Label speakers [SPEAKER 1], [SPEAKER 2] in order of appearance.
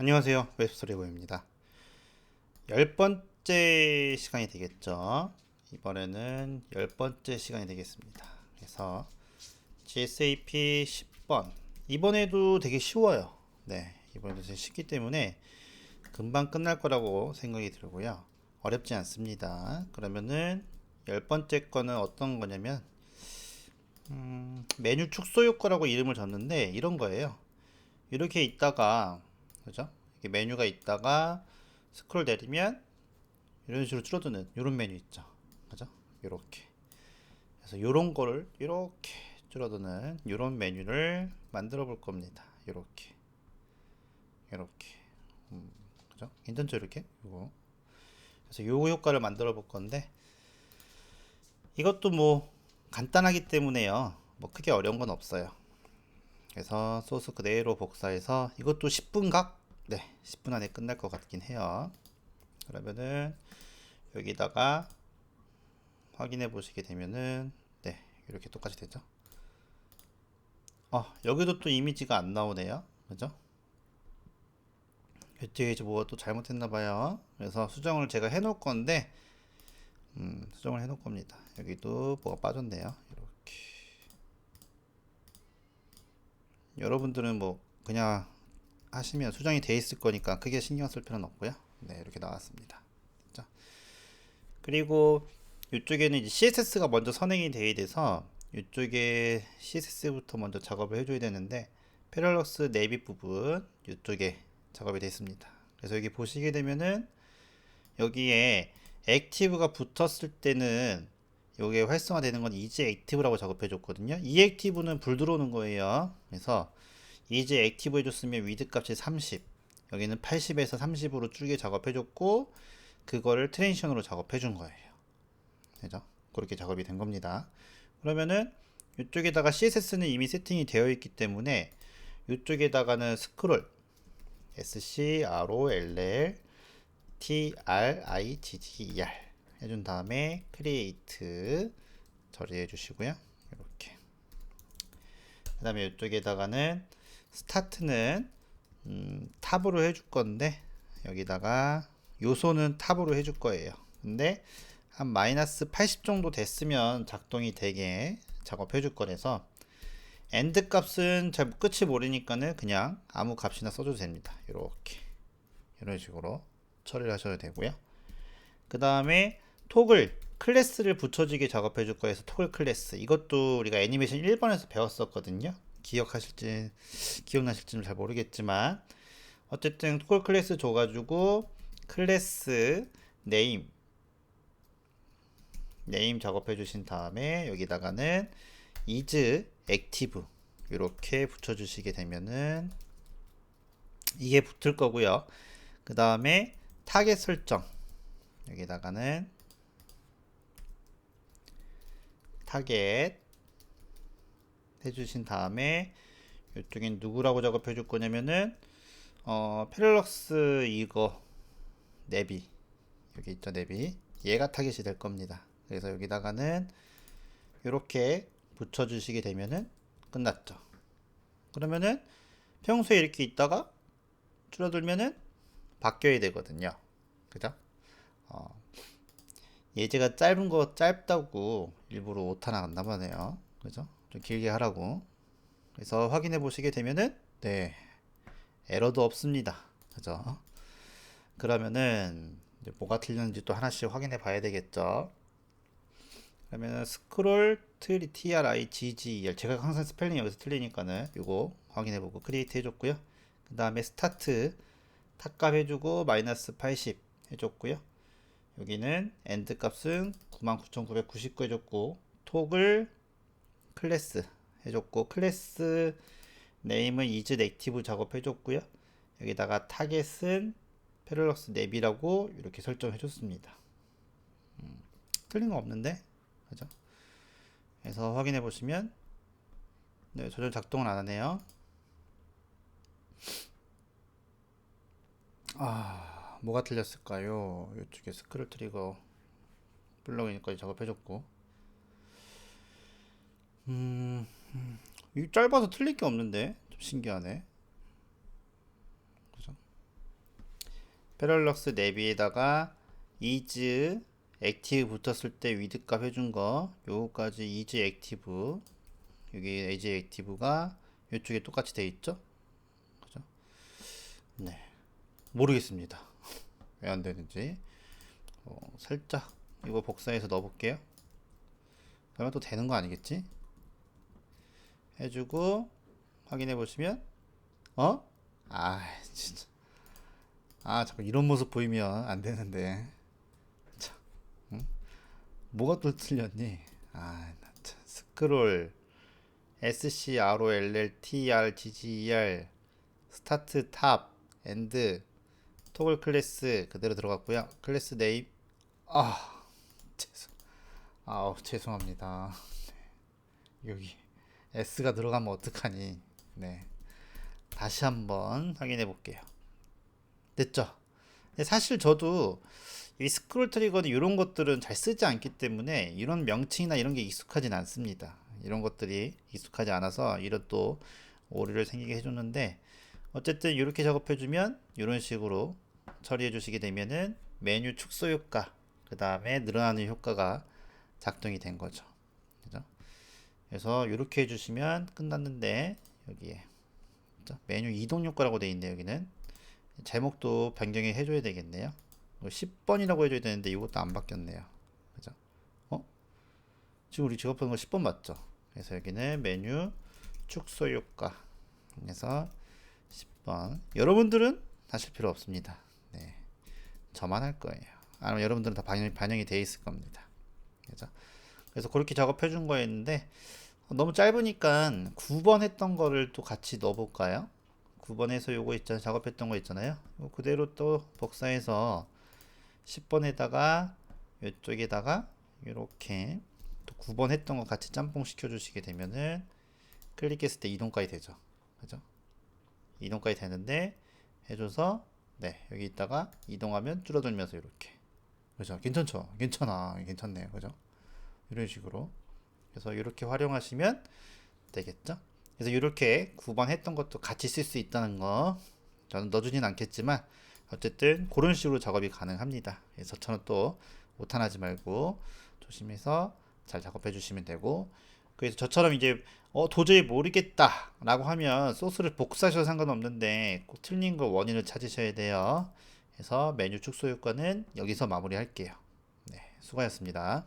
[SPEAKER 1] 안녕하세요. 웹스토리고입니다. 열 번째 시간이 되겠죠. 이번에는 열 번째 시간이 되겠습니다. 그래서 GSAP 10번. 이번에도 되게 쉬워요. 네. 이번에도 되게 쉽기 때문에 금방 끝날 거라고 생각이 들고요. 어렵지 않습니다. 그러면은 열 번째 거는 어떤 거냐면 음, 메뉴 축소 효과라고 이름을 줬는데 이런 거예요. 이렇게 있다가 그죠? 이게 메뉴가 있다가 스크롤 내리면 이런 식으로 줄어드는 이런 메뉴 있죠. 그죠? 요렇게. 그래서 요런 거를 이렇게 줄어드는 이런 메뉴를 만들어 볼 겁니다. 요렇게. 요렇게. 음, 그죠? 괜찮죠? 이렇게? 요거. 그래서 요 효과를 만들어 볼 건데 이것도 뭐 간단하기 때문에요. 뭐 크게 어려운 건 없어요. 그래서 소스 그대로 복사해서 이것도 10분 각? 네, 10분 안에 끝날 것 같긴 해요. 그러면은 여기다가 확인해 보시게 되면은 네, 이렇게 똑같이 되죠. 어, 여기도 또 이미지가 안 나오네요. 그죠? 뒤에 이제 뭐가 또 잘못했나 봐요. 그래서 수정을 제가 해 놓을 건데 음, 수정을 해 놓을 겁니다. 여기도 뭐가 빠졌네요. 이렇게. 여러분들은 뭐 그냥 하시면 수정이 돼 있을 거니까 크게 신경 쓸 필요는 없고요. 네, 이렇게 나왔습니다. 자, 그리고 이쪽에는 이제 CSS가 먼저 선행이 돼야 돼서 이쪽에 CSS부터 먼저 작업을 해줘야 되는데 패럴럭스 네비 부분 이쪽에 작업이 됐습니다. 그래서 여기 보시게 되면은 여기에 액티브가 붙었을 때는 요게 활성화되는 건 이제 액티브라고 작업해 줬거든요. 이 액티브는 불 들어오는 거예요. 그래서 이제 액티브 해줬으면 위드 값이 30 여기는 80에서 30으로 줄게 작업해 줬고 그거를 트랜시션으로 작업해 준 거예요. 그죠? 그렇게 작업이 된 겁니다. 그러면은 이쪽에다가 CSS는 이미 세팅이 되어 있기 때문에 이쪽에다가는 스크롤 SC, RO, 해준 다음에 크리에이트 처리해 주시고요. 이렇게. 그 다음에 이쪽에다가는 스타트는 음, 탑으로 해줄 건데 여기다가 요소는 탑으로 해줄 거예요. 근데 한 마이너스 80 정도 됐으면 작동이 되게 작업해 줄 거라서 엔드 값은 잘 끝이 모르니까는 그냥 아무 값이나 써줘도 됩니다. 이렇게 이런 식으로 처리를 하셔도 되고요. 그 다음에 톡을 클래스를 붙여지게 작업해 줄 거여서 톡을 클래스 이것도 우리가 애니메이션 1번에서 배웠었거든요. 기억하실지 기억나실지는 잘 모르겠지만 어쨌든 톡을 클래스 줘가지고 클래스 네임 네임 작업해 주신 다음에 여기다가는 is active 이렇게 붙여 주시게 되면은 이게 붙을 거고요. 그 다음에 타겟 설정 여기다가는 타겟 해주신 다음에 이쪽엔 누구라고 작업해 줄 거냐면은 어 패럴럭스 이거 내비. 여기 있죠 내비. 얘가 타겟이 될 겁니다. 그래서 여기다가는 이렇게 붙여 주시게 되면은 끝났죠. 그러면은 평소에 이렇게 있다가 줄어들면은 바뀌어야 되거든요. 그죠? 어, 예제가 짧은 거 짧다고 일부러 오타 나갔나 보네요. 그죠? 좀 길게 하라고. 그래서 확인해 보시게 되면은 네 에러도 없습니다. 그죠? 그러면은 뭐가 틀렸는지 또 하나씩 확인해 봐야 되겠죠. 그러면은 스크롤 트리 TRI GGER 제가 항상 스펠링 여기서 틀리니까는 이거 확인해 보고 크리에이트 해줬고요. 그 다음에 스타트 탑값 해주고 마이너스 80 해줬고요. 여기는 엔드 값은 99,999 해줬고 톡을 클래스 해줬고 클래스 네임은 is active 작업해줬고요. 여기다가 타겟은 패럴럭스 랩이라고 이렇게 설정해줬습니다. 음, 틀린 거 없는데 그죠? 그래서 확인해 보시면 네, 조절 작동은 안 하네요. 아, 뭐가 틀렸을까요? 이쪽에 스크롤 트리거 플러그인까지 작업해줬고, 음, 이 짧아서 틀릴 게 없는데 좀 신기하네. 그죠? 패럴럭스 내비에다가 이즈 액티브 붙었을 때 위드 값 해준 거 요거까지 이즈 액티브 여기 에이지 액티브가 이쪽에 똑같이 돼 있죠? 그죠? 네 모르겠습니다 왜 안 되는지 어, 살짝 이거 복사해서 넣어볼게요 그러면 또 되는 거 아니겠지? 해주고 확인해 보시면 어? 아 진짜 아 자꾸 이런 모습 보이면 안 되는데 참 응? 뭐가 또 틀렸니? 아나참 스크롤 S C R O L L T R G G E R 스타트 탑 엔드 토글 클래스 그대로 들어갔고요. 클래스 네임. 아 죄송 아우 죄송합니다. 네. 여기 S가 들어가면 어떡하니. 네. 다시 한번 확인해 볼게요. 됐죠? 사실 저도 이 스크롤 트리거는 이런 것들은 잘 쓰지 않기 때문에 이런 명칭이나 이런 게 익숙하진 않습니다. 이런 것들이 익숙하지 않아서 이런 또 오류를 생기게 해줬는데 어쨌든 이렇게 작업해주면 이런 식으로 처리해 주시게 되면은 메뉴 축소 효과 그 다음에 늘어나는 효과가 작동이 된 거죠 그죠? 그래서 이렇게 해주시면 끝났는데 여기에 그죠? 메뉴 이동 효과라고 되어 있네요 여기는 제목도 변경해 해줘야 되겠네요 10번이라고 해줘야 되는데 이것도 안 바뀌었네요 그죠? 어? 지금 우리 작업한 거 10번 맞죠? 그래서 여기는 메뉴 축소 효과 그래서 10번 여러분들은 하실 필요 없습니다 네 저만 할 거예요. 아니면 여러분들은 다 반영, 반영이 돼 있을 겁니다. 그죠? 그래서 그렇게 작업해 준 거였는데 너무 짧으니까 9번 했던 거를 또 같이 넣어 볼까요? 9번에서 요거 있잖아요. 작업했던 거 있잖아요. 요거 그대로 또 복사해서 10번에다가 이쪽에다가 이렇게 또 9번 했던 거 같이 짬뽕 시켜 주시게 되면은 클릭했을 때 이동까지 되죠. 그죠? 이동까지 되는데 해줘서 네 여기 있다가 이동하면 줄어들면서 이렇게. 그죠? 괜찮죠? 괜찮아. 괜찮네요. 그죠? 이런 식으로. 그래서 이렇게 활용하시면 되겠죠? 그래서 이렇게 9번 했던 것도 같이 쓸 수 있다는 거 저는 넣어주진 않겠지만 어쨌든 그런 식으로 작업이 가능합니다. 그래서 저는 또 오탄하지 말고 조심해서 잘 작업해 주시면 되고 그래서 저처럼 이제 어 도저히 모르겠다 라고 하면 소스를 복사하셔도 상관없는데 꼭 틀린 거 원인을 찾으셔야 돼요. 그래서 메뉴 축소 효과는 여기서 마무리 할게요. 네 수고하셨습니다